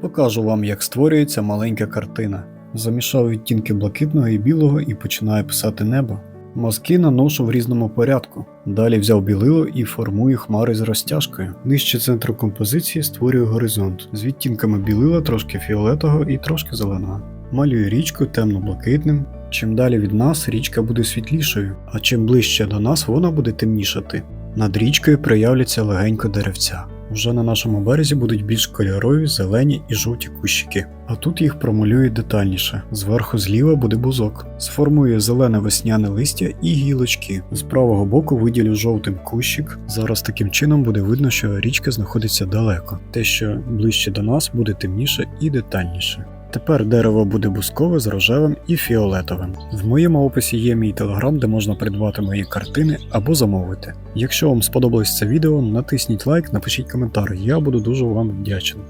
Покажу вам, як створюється маленька картина. Замішав відтінки блакитного і білого і починаю писати небо. Мазки наношу в різному порядку. Далі взяв білило і формую хмари з розтяжкою. Нижче центру композиції створюю горизонт з відтінками білила, трошки фіолетового і трошки зеленого. Малюю річку темно-блакитним. Чим далі від нас річка буде світлішою, а чим ближче до нас вона буде темнішати. Над річкою проявляться легенько деревця. Вже на нашому березі будуть більш кольорові, зелені і жовті кущики. А тут їх промалюють детальніше. Зверху зліва буде бузок. Сформую зелене весняне листя і гілочки. З правого боку виділю жовтим кущик. Зараз таким чином буде видно, що річка знаходиться далеко. Те, що ближче до нас, буде темніше і детальніше. Тепер дерево буде бускове з рожевим і фіолетовим. В моєму описі є мій телеграм, де можна придбати мої картини або замовити. Якщо вам сподобалось це відео, натисніть лайк, напишіть коментар, я буду дуже вам вдячний.